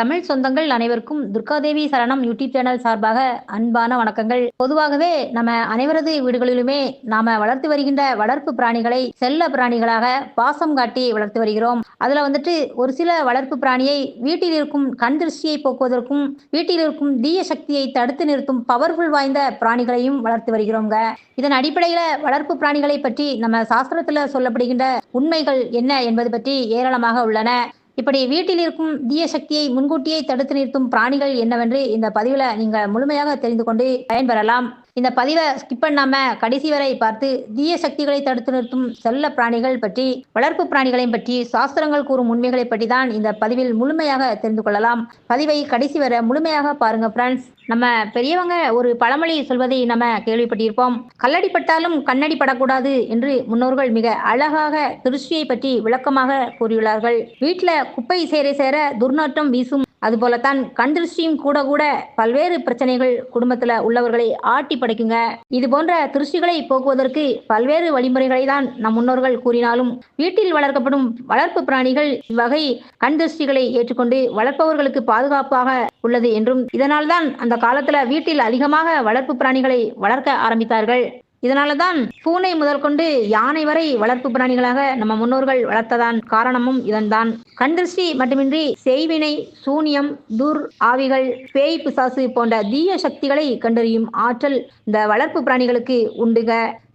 தமிழ் சொந்தங்கள் அனைவருக்கும் துர்காதேவி சரணம் யூடியூப் சேனல் சார்பாக அன்பான வணக்கங்கள். பொதுவாகவே நம்ம அனைவரது வீடுகளிலுமே நாம வளர்த்து வருகின்ற வளர்ப்பு பிராணிகளை செல்ல பிராணிகளாக பாசம் காட்டி வளர்த்து வருகிறோம். அதுல வந்துட்டு ஒரு சில வளர்ப்பு பிராணியை வீட்டில் இருக்கும் கண் திருஷ்டியை போக்குவதற்கும் வீட்டில் இருக்கும் தீய சக்தியை தடுத்து நிறுத்தும் பவர்ஃபுல் வாய்ந்த பிராணிகளையும் வளர்த்து வருகிறோங்க இதன் அடிப்படையில வளர்ப்பு பிராணிகளை பற்றி நம்ம சாஸ்திரத்துல சொல்லப்படுகின்ற உண்மைகள் என்ன என்பது பற்றி ஏராளமாக உள்ளன. இப்படி வீட்டில் இருக்கும் தீய சக்தியை முன்கூட்டியே தடுத்து நிறுத்தும் பிராணிகள் என்னவென்று இந்த பதிவுல நீங்க முழுமையாக தெரிந்து கொண்டு பயன்பெறலாம். இந்த பதிவை ஸ்கிப் பண்ணாம கடைசி வரை பார்த்து தீய சக்திகளை தடுத்து நிறுத்தும் செல்ல பிராணிகள் பற்றி வளர்ப்பு பிராணிகளையும் பற்றி சாஸ்திரங்கள் கூறும் உண்மைகளை பற்றி தான் இந்த பதிவில் முழுமையாக தெரிந்து கொள்ளலாம். பதிவை கடைசி வரை முழுமையாக பாருங்க ஃப்ரெண்ட்ஸ் நம்ம பெரியவங்க ஒரு பழமொழி சொல்வதை நம்ம கேள்விப்பட்டிருப்போம். கல்லடி பட்டாலும் கண்ணடி படக்கூடாது என்று முன்னோர்கள் மிக அழகாக திருஷ்டியை பற்றி விளக்கமாக கூறியுள்ளார்கள். வீட்டில் குப்பை சேர சேர துர்நாற்றம் வீசும் அதுபோலத்தான் கண் திருஷ்டியும் கூட கூட பல்வேறு பிரச்சனைகள் குடும்பத்துல உள்ளவர்களை ஆட்டி படைக்குங்க. இது போன்ற திருஷ்டிகளை போக்குவதற்கு பல்வேறு வழிமுறைகளை தான் நம் முன்னோர்கள் கூறினாலும் வீட்டில் வளர்க்கப்படும் வளர்ப்பு பிராணிகள் இவ்வகை கண் திருஷ்டிகளை ஏற்றுக்கொண்டு வளர்ப்பவர்களுக்கு பாதுகாப்பாக உள்ளது என்றும் இதனால்தான் அந்த காலத்துல வீட்டில் அதிகமாக வளர்ப்பு பிராணிகளை வளர்க்க ஆரம்பித்தார்கள். இதனால தான் பூனை முதல் கொண்டு யானை வரை வளர்ப்பு பிராணிகளாக நம்ம முன்னோர்கள் வளர்த்ததான் காரணமும் இதன்தான். கண்திருஷ்டி மட்டுமின்றி செய்வினை சூனியம் துர் ஆவிகள் பேய் பிசாசு போன்ற தீய சக்திகளை கண்டறியும் ஆற்றல் இந்த வளர்ப்பு பிராணிகளுக்கு உண்டுக.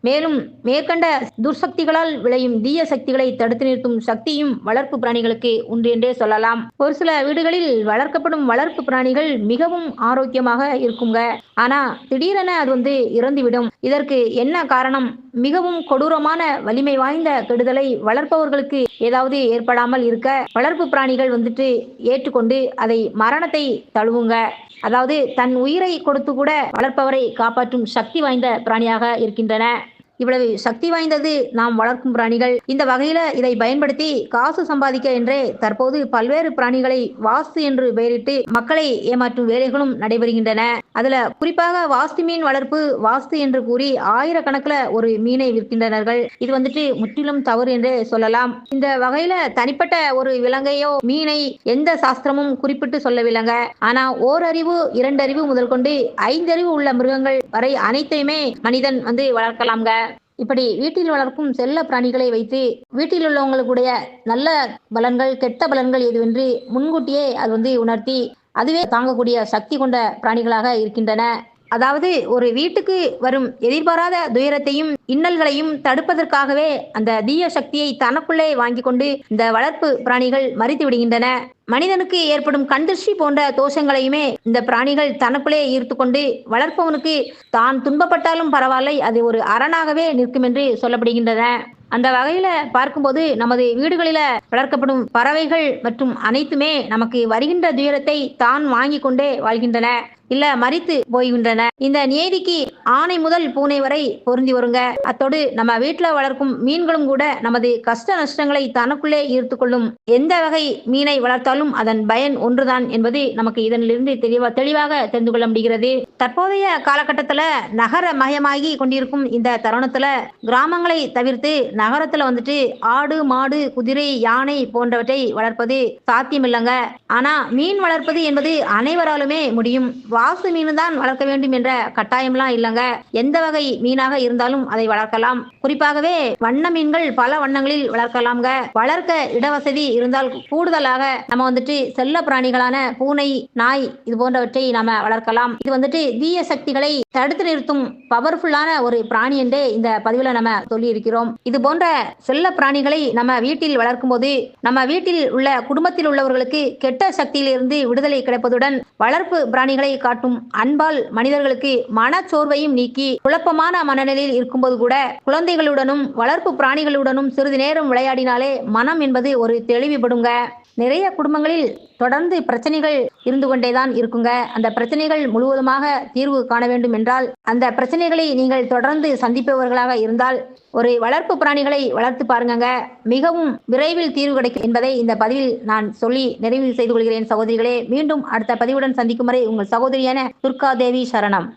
மேலும் மேற்கண்ட துர்சக்திகளால் விளையும் தீய சக்திகளை தடுத்து நிறுத்தும் சக்தியும் வளர்ப்பு பிராணிகளுக்கு உண்டு என்றே சொல்லலாம். ஒரு சில வீடுகளில் வளர்க்கப்படும் வளர்ப்பு பிராணிகள் மிகவும் ஆரோக்கியமாக இருக்குங்க. ஆனா திடீரென அது வந்து இறந்துவிடும். இதற்கு என்ன காரணம்? மிகவும் கொடூரமான வலிமை வாய்ந்த கெடுதலை வளர்ப்பவர்களுக்கு ஏதாவது ஏற்படாமல் இருக்க வளர்ப்பு பிராணிகள் வந்துட்டு ஏற்றுக்கொண்டு அதை மரணத்தை தழுவுங்க. அதாவது தன் உயிரை கொடுத்து கூட வளர்ப்பவரை காப்பாற்றும் சக்தி வாய்ந்த பிராணியாக இருக்கின்றன. இவ்வளவு சக்தி வாய்ந்தது நாம் வளர்க்கும் பிராணிகள். இந்த வகையில இதை பயன்படுத்தி காசு சம்பாதிக்க என்றே தற்போது பல்வேறு பிராணிகளை வாஸ்து என்று பெயரிட்டு மக்களை ஏமாற்றும் வேலைகளும் நடைபெறுகின்றன. அதுல குறிப்பாக வாஸ்து மீன் வளர்ப்பு வாஸ்து என்று கூறி ஆயிரக்கணக்கில் ஒரு மீனை விற்கின்றனர்கள். இது வந்துட்டு முற்றிலும் தவறு என்றே சொல்லலாம். இந்த வகையில தனிப்பட்ட ஒரு விலங்கையோ மீனை எந்த சாஸ்திரமும் குறிப்பிட்டு சொல்லவில்லைங்க. ஆனா ஓரறிவு இரண்டறிவு முதல் கொண்டு ஐந்தறிவு உள்ள மிருகங்கள் வரை அனைத்தையுமே மனிதன் வந்து வளர்க்கலாம்ங்க. இப்படி வீட்டில் வளர்க்கும் செல்ல பிராணிகளை வைத்து வீட்டில் உள்ளவங்களுடைய நல்ல பலன்கள் கெட்ட பலன்கள் எதுவென்று முன்கூட்டியே அது வந்து உணர்த்தி அதுவே தாங்கக்கூடிய சக்தி கொண்ட பிராணிகளாக இருக்கின்றன. அதாவது ஒரு வீட்டுக்கு வரும் எதிர்பாராத துயரத்தையும் இன்னல்களையும் தடுப்பதற்காகவே அந்த தீய சக்தியை தனக்குள்ளே வாங்கி கொண்டு இந்த வளர்ப்பு பிராணிகள் மறித்து விடுகின்றன. மனிதனுக்கு ஏற்படும் கண்திருஷ்டி போன்ற தோஷங்களையுமே இந்த பிராணிகள் தனக்குள்ளே ஈர்த்து கொண்டு வளர்ப்பவனுக்கு தான் துன்பப்பட்டாலும் பரவாயில்லை அது ஒரு அரணாகவே நிற்கும் என்று சொல்லப்படுகின்றன. அந்த வகையில பார்க்கும்போது நமது வீடுகளில வளர்க்கப்படும் பறவைகள் மற்றும் அனைத்துமே நமக்கு வருகின்ற துயரத்தை தான் வாங்கி கொண்டே வாழ்கின்றன. இல்ல மறித்து போய்கின்றன. இந்த நியதிக்கு ஆணை முதல் பூனை வரை பொருந்தி வருங்க. அத்தோடு நம்ம வீட்டுல வளர்க்கும் மீன்களும் கூட நமது கஷ்ட நஷ்டங்களை தனக்குள்ளே ஈர்த்து கொள்ளும். எந்த வகை மீனை வளர்த்தாலும் அதன் பயன் ஒன்றுதான் என்பது நமக்கு இதனிலிருந்து தெளிவா தெளிவாக தெரிந்து கொள்ள முடிகிறது. தற்போதைய காலகட்டத்துல நகர மயமாகி கொண்டிருக்கும் இந்த தருணத்துல கிராமங்களை தவிர்த்து நகரத்துல வந்துட்டு ஆடு மாடு குதிரை யானை போன்றவற்றை வளர்ப்பது சாத்தியமில்லைங்க. ஆனா மீன் வளர்ப்பது என்பது அனைவராலுமே முடியும். வாசு மீன் தான் வளர்க்க வேண்டும் என்ற கட்டாயம்லாம் இல்லைங்க. எந்த வகை மீனாக இருந்தாலும் அதை வளர்க்கலாம். குறிப்பாகவே வண்ண மீன்கள் பல வண்ணங்களில் வளர்க்கலாம்ங்க. வளர்க்க இடவசதி இருந்தால் கூடுதலாக நம்ம வந்துட்டு செல்ல பிராணிகளான பூனை நாய் இது போன்றவற்றை நாம வளர்க்கலாம். இது வந்துட்டு தீய சக்திகளை தடுத்து நிறுத்தும் பவர்ஃபுல்லான ஒரு பிராணி என்றே இந்த பதிவுல நம்ம சொல்லி இருக்கிறோம் இது போன்ற செல்ல பிராணிகளை நம்ம வீட்டில் வளர்க்கும் போது நம்ம வீட்டில் உள்ள குடும்பத்தில் உள்ளவர்களுக்கு கெட்ட சக்தியிலிருந்து விடுதலை கிடைப்பதுடன் வளர்ப்பு பிராணிகளை காட்டும் அன்பால் மனிதர்களுக்கு மனச்சோர்வையும் நீக்கி குழப்பமான மனநிலையில் இருக்கும்போது கூட குழந்தைகளுடனும் வளர்ப்பு பிராணிகளுடனும் சிறிது நேரம் விளையாடினாலே மனம் என்பது ஒரு தெளிவுபடுங்க நிறைய குடும்பங்களில் தொடர்ந்து பிரச்சனைகள் இருந்து கொண்டேதான் இருக்குங்க. அந்த பிரச்சனைகள் முழுவதுமாக தீர்வு காண வேண்டும் என்றால் அந்த பிரச்சனைகளை நீங்கள் தொடர்ந்து சந்திப்பவர்களாக இருந்தால் ஒரு வளர்ப்பு பிராணிகளை வளர்த்து பாருங்க மிகவும் விரைவில் தீர்வு கிடைக்கும் என்பதை இந்த பதிவில் நான் சொல்லி நிறைவு செய்து கொள்கிறேன் சகோதரிகளே. மீண்டும் அடுத்த பதிவுடன் சந்திக்கும் வரை உங்கள் சகோதரியான துர்கா தேவி சரணம்.